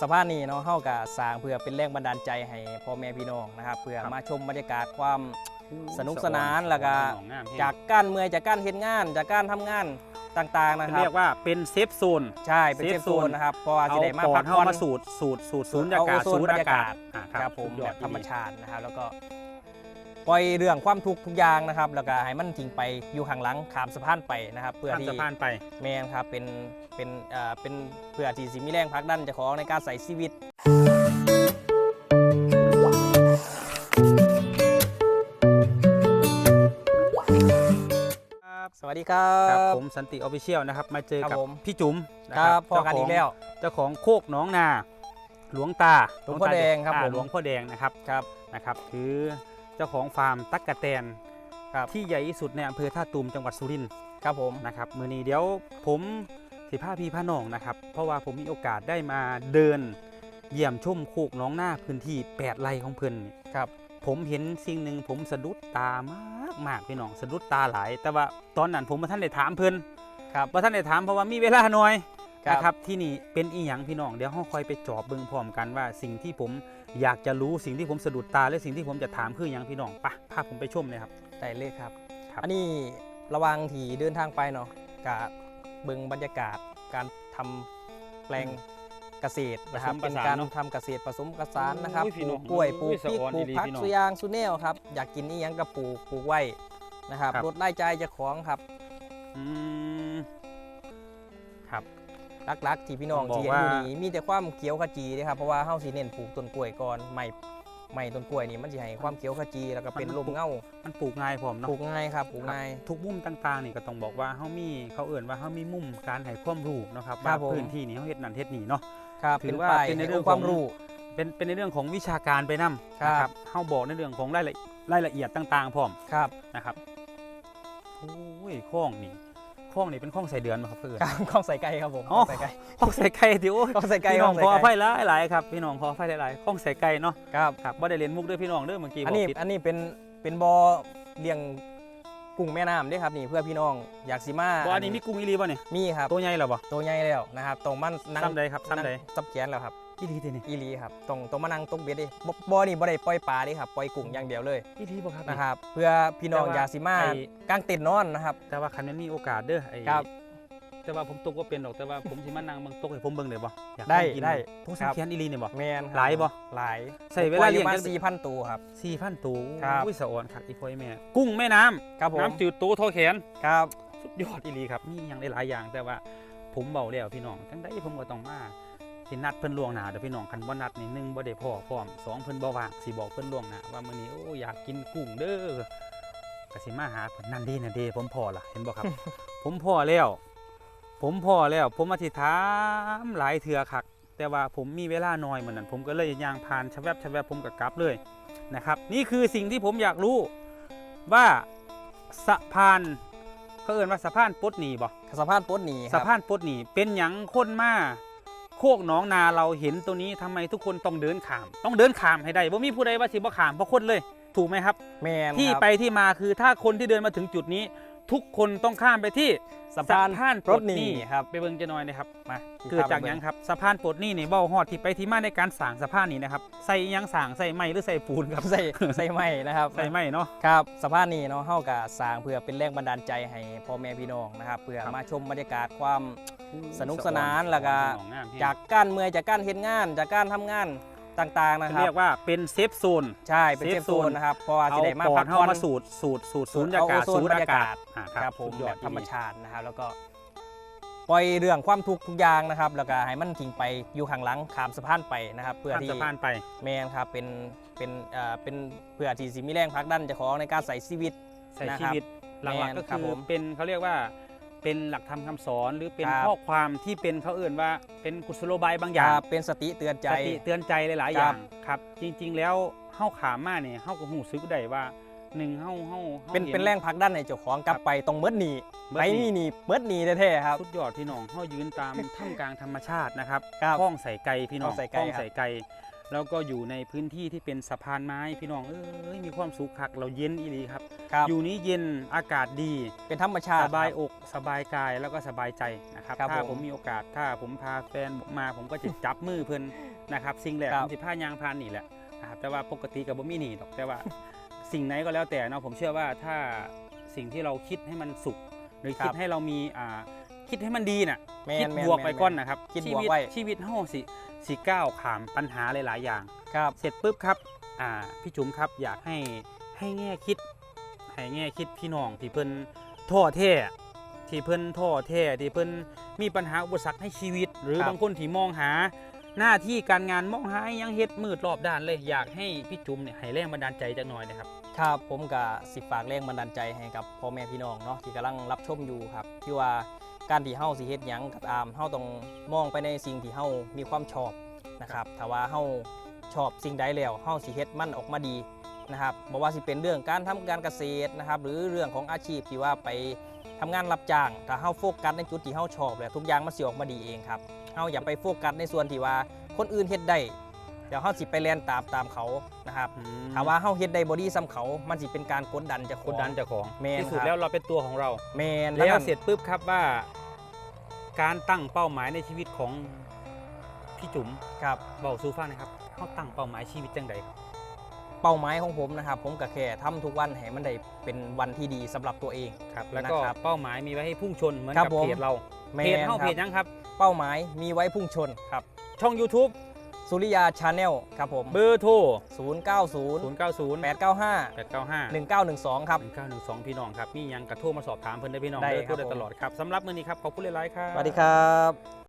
สะพานนี้เนาะเฮาก็สร้างเพื่อเป็นแรงบันดาลใจให้พ่อแม่พี่น้องนะครับเพื่อครับมาชมบรรยากาศความสนุกสนานแล้วก็หนองงามแห้งจากการเมื่อยจากการเฮ็ดงาน จากการทำงานต่างๆนะครัเรียบกว่าเป็นเซฟโซนใช่เป็นเซฟ safe โซน zone นะครับเพราะว่าสิได้มาเอาปอพัดกเข้าผ่อนมาสูดสูดสูดศูนย์อากาศเอาโซนสูดอากาศบรรยากาศอ่าครับผมสุดยแบอดบธรรมดีชาตินะครับแล้วก็ ปล่อยเรื่องความทุกข์ทุกอย่างนะครับแล้วก็ให้มันทิ้งไปอยู่ข้างหลังขามสะพานไปนะครับ เพื่อข้ามที่สะพานไป แมนครับเป็นเป็นเอ่อเป็นเพื่อที่สิมีแรงผลักดันเจ้าของในการใส่ชีวิตสวัสดีครัครับบผมสันติออฟฟิเชียลนะครับ มาเจอครับกับผม พี่จุ๋มนะคครัรับบพอกันอีกแล้ว เจ้าของโคกหน้องนา หลวงตาหลวงพ่อแดงครับอ่าผมหลวงพ่อแดงนะครับครับนะครับคือ เจ้าของฟาร์มตั๊กกะแตนครับที่ใหญ่ที่สุดในอำเภอท่าตูมจังหวัดสุรินทร์ครับผมนะครับมือนี้เดี๋ยวผมสิพาพี่พาน้องนะครับ เพราะว่าผมมีโอกาสได้มาเดิน เยี่ยมชมโคกหน้องนาพื้นที่ 8ไร่ของเพิ่นนี่ครับ ผมเห็นสิ่งหนึ่งผมสะดุดตามากมากพี่น้องสะดุดตาหลาย แต่ว่าตอนนั้นผมมาท่านได้ถามเพิ่นครับว่าท่านได้ถามเพราะว่ามีเวลาน้อย ครับ นะครับที่นี่เป็นอีหยังพี่น้องเดี๋ยวเราคอยไปจอบเบิ่งพร้อมกันว่า สิ่งที่ผมอยากจะรู้สิ่งที่ผมสะดุดตาและสิ่งที่ผมจะถามคือหยังพี่น้องไปะพาผมไปชมเลยครับ ได้เลยครับ ครับ อันนี้ระหวังที่เดินทางไปเนาะกะเบิ่งบรรยากาศการทำแปลงเกษตรนะครับ ผสมผเป็นสานการเนอะทำเกษตรผสมผสานนะครับโอ้ยพี่ปน้ลูองกกล้วยปลูกโอ้ยพริกสะอ่อนปลูกดีๆผักพี่น้องสุยางสุเนลครับอยากกินนี่ยังกระปลูกปลูกไว้นะครับครับ ลดรายจ่ายเจากของครับ อืมครับ หลักๆ ที่พี่น้องต้องบอกที่เห็นอยู่ว่านี่มีแต่ความเขียวขจีนะครับเพราะว่าเฮาสิเน้นปลูกต้นกล้วยก่อนไม่ไม่ต้นกล้วยนี่มันสิให้ความเขียวขจีแล้วก็เป็นลมเงามันปลูกง่ายพร้อมเนาะปลูกง่ายครับปลูกง่ายทุกมุมต่างๆนี่ก็ต้องบอกว่าเฮามีเขาเอื่นว่าเฮามีมุมการให้ความรู้เนาะครับครัว่าบผมพื้นที่นี้เฮาเฮ็ดนั่นเฮ็ดนี่เนาะครับถืเป็นอว่าป้ายเป็นในให้เรื่ององค์ความของรู้เป็นเป็นในเรื่องของวิชาการไปนํนะครับเฮาบอกในเรื่องของรายละรายละเอียดต่างๆพร้อมครับนะครับโอ้ยข้องนี่ ข้องนี่เป็นข้องใส่เดือนบ่ครับเพื่อน ครับข้องใส่ไก่ครับผมอ๋อ ข้องใส่ไก่ข้องใส่ไก่ที่โอ้ยข้องใส่ไก่พี่น้องข้ขออใส่ภัไก่ยหลายๆครับพี่น้องขออภัยหลายๆข้องใส่ไก่เนาะครับครับบ่ได้เรียนมุกเด้อพี่น้องเด้อเมื่อกี้อันบอนี้กผิดอันนี้เป็นเป็นบอเลี้ยงกุ้งแม่น้ำเด้วยครับนี่เพื่อพี่น้องอยากสิมาบ่อันนี้มีกุ้งอีหลีบ่เนี่ยมีครับตัวใหญ่เหรอบ่ตัวใหญ่แล้วนะครับตรงมันนั่งซ้ำใดครับซ้ำใดนั่งซับแขนแล้วครับ อีหลีตินี่อีหลีครับตรงตรงมานั่งตกเบ็ดดิบ่บ่อนี่บ่ได้ปล่อยปลาเดิครับปล่อยกุ้งอย่างเดียวเลยอีหลีบ่ครับ นะครับ เพื่อพี่น้องแต่ว่าอยากสิมาไอ้ กางเต็นท์นอนนะครับ แต่ว่าคันมันมีโอกาสเด้อไอ้ครับแต่ว่าผมตกว่าเป็นดอกแต่ว่าผมสิมานั่งเบิ่งตกให้ผมเบิ่งได้บ่อยากได้ลองกินได้ต้องครับสำแขนอีหลีนี่บ่ แมนครับหลายบ่ หลายใส่เวลาเลี้ยงมาจักสี่พันตัวครับ 4,000ตัวครับ อุ้ยสะอ่อนคักอีพ่อยแม่ กุ้งแม่น้ำครับผมน้ำจืดโตเท่าแขน ครับ สุดยอดอีหลีครับมีอหย่างหลายๆอย่างแต่ว่าผมเบาแล้วพี่น้องจังไดผมก็ต้องมา สินัดเพิ่นล่วงหน้าเด้อพี่น้องคันบ่นัดนี่หนึ่งบ่ได้พ่อพร้อมสองเพิ่นบ่ว่างสิบอกเพิ่นล่วงหน้าว่ามื้อนี้โอ้อยากกินกุ้งเด้อก็สิมาหาเพิ่นนั่นเดีนั่นเดีผมพอล่ะเห็นบ่ครับ ผมพอแล้ว ผมพอแล้ว ผมอธิษฐานหลายเทื่อคักแต่ว่าผมมีเวลาน้อยเหมือนนั้น ผมก็เลยย่างผ่านชะแวบชะแวบผมก็กลับเลยนะครับ นี่คือสิ่งที่ผมอยากรู้ว่าสะพานเขาเอ่นว่าสะพานปลดหนีบ่สะพานโป๊ดหนีคสะรับพานปลดหนีเป็นหยังคนมา โคกหนองนาเราเห็นตัวนี้ทำไมทุกคนต้องเดินขาม ต้องเดินขามให้ได้บ่มีผู้ใดว่าสิบ่ขามเพราะคนเลย ถูกไหมครับ แมนที่ครับ ไปที่มาคือถ้าคนที่เดินมาถึงจุดนี้ ทุกคนต้องข้ามไปที่สะพานสะพานรถหนีครับไปเบิ่งจะหน่อยนะครับมาที่เกิดจากข้ามไปหยังครับสะพานปลดหนี่นี่เบ้าฮอดที่ไปที่มาในการสร้างสะพานนี้นะครับใส่หยังสร้างใส่ไม้หรือใส่ปูนครับใส่ใส่ไม้นะครับใส่ไม้เนาะครับสะพานนี้เนาะเฮาก็สร้างเพื่อเป็นแรงบันดาลใจให้พ่อแม่พี่น้องนะครับเพื่อครับมาชมบรรยากาศความสนุกสนานแล้วก็สะอ่อนงามแฮงจากการเมื่อยจากการเฮ็ดงาน จากการทำงาน ต่างๆนะครัเรียบกว่าเป็นเซฟโซนใช่เป็นเซ safe ฟโซ zone นนะครับเพราะว่าสิเอาได้มาปอพัดกเข้าผ่อนมาสูดสูดสูดศูนย์อากาศเอาโซนสูดบรรากาอายากศศอ่าครับผมสุดยแบอดบธรรมดีชาตินะครับแล้วก็ปล่อยเรื่องความทุกข์ทุกอย่างนะครับ แล้วก็ให้มันทิ้งไปอยู่ข้างหลังขามสะพานไปนะครับ เพื่อข้ามที่สะพานไปแมนครับเป็นเป็นเอ่อเป็นเพื่อที่สิมีแรงผลักดันเจ้าของในการใส่ชีวิตใส่นะชีครับวิตหลักแม่นๆก็ครับคืผอมเป็นเขาเรียกว่า เป็นหลักธรรมคำสอนหรือเป็นครับ ข้อความที่เป็นเขาเอื่นว่าเป็นกุศโลบายบางอคย่างรับเป็นสติเตือนใจ สติเตือนใจหลายๆคอรับย่างครับ จริง ๆ แล้วเฮาขามมาเนี่ยเฮาก็หูซึกได้ว่าหนึ่งเฮาเฮาฮาเป็นห็ เป็นแรงผลักดันในเจ้าของกลับไปตรงเมิดหนีเบิไปดนี่หนีเมิดหนีแท้ๆครับ สุดยอดพี่น้องเฮายืนตาม ท่ามกลางธรรมชาตินะครับครับคลองใส่ไก่พี่น้องคลองใส่ไก่คลองใส่ไก่ แล้วก็อยู่ในพื้นที่ที่เป็นสะพานไม้พี่น้องเอ้ยมีความสุขคักเราเย็นอีหลีครับ ครับ อยู่นี้เย็นอากาศดีเป็นธรรมชาสติบายครับอกสบายกายแล้วก็สบายใจนะครับครับถ้าผมผมมีโอกาสถ้าผมพาแฟนมาผมก็จะจับมือเพิ่นนะครับ สิ่งแรกครับผมสิพายางพานนี่แหละนะครับแต่ว่าปกติกับบ่มีหนีดอกแต่ว่า สิ่งไหนก็แล้วแต่เนาะผมเชื่อว่าถ้าสิ่งที่เราคิดให้มันสุข หรือครับคิดให้เรามีอ่า คิดให้มันดีน่ะแม่นคิดแม่นบวกแม่นไปก้อนนะครับคิดชีบวกวิตไว้ ชีวิตเฮาสิสิก้าวข้ามปัญหาหลายๆอย่าง ครับเสร็จปุ๊บครับอ่าพี่จุ๋มครับอยากให้ให้แง่คิด ให้แง่คิดพี่น้องที่เพิ่นท้อแท้ที่เพิ่นท้อแท้ที่เพิ่นมีปัญหาอุปสรรคในชีวิต หรือครับ บางคนที่มองหา หน้าที่การงานมองหาอิหยังเฮ็ดมืดรอบด้านเลยอยากให้พี่จุ๋มเนี่ยให้แรงบันดาลใจจักหน่อยนะครับ ครับผมกับสิฝากแรงบันดาลใจให้กับพ่อแม่พี่น้องเนาะที่กำลังรับชมอยู่ครับ ที่ว่า การที่เฮาสิเฮ็ดหยังก็ตามเฮาต้องมองไปในสิ่งที่เฮามีความชอบนะครับถ้าว่าเฮาชอบสิ่งใดแล้วเฮาสิเฮ็ดมันออกมาดีนะครับบ่ว่าสิเป็นเรื่องการทำการเกษตรนะครับหรือเรื่องของอาชีพที่ว่าไปทำงานรับจ้าง ถ้าเฮาโฟกัสในจุดที่เฮาชอบแล้วทุกอย่างมันสิออกมาดีเองครับเฮาอย่าไปโฟกัสในส่วนที่ว่าคนอื่นเฮ็ดได้ เดี๋ยวเฮาสิไปเรียนตามตามเขานะครับถ้าว่าเฮาเฮ็ดได้บ่ดีซ้ำเขามันสิเป็นการกดดันเจากกดดันเจ้าของแม่นที่สุดครับแล้วเราเป็นตัวของเราแมนแล้วนั่นเสร็จปุ๊บครับว่า การตั้งเป้าหมายในชีวิตของพี่จุ๋มครับเบาสู่ฟังหนะครับเขาตั้งเป้าหมายชีวิตจังใดครับเป้าหมายของผมนะครับ ผมก็แค่ทำทุกวันให้มันได้เป็นวันที่ดีสำหรับตัวเองครับแล้วก็นะครับเป้าหมายมีไว้ให้พุ่งชนเหมือนครับกับผมเพจเราแมเพจนเฮาคเพรับจยังครับ เป้าหมายมีไว้พุ่งชนครับ ช่อง YouTube สุริยาชาแนลครับผมเบอร์โทร 090 090 895 895 1912 ครับ 1912 พี่น้องครับ มีหยังกระโทรมาสอบถามเพิ่นได้พี่น้องได้เด้อครับพูดได้ผม ตลอดครับสำหรับมื้อนี้ครับขอบคุณหลายๆครับ สวัสดีครับ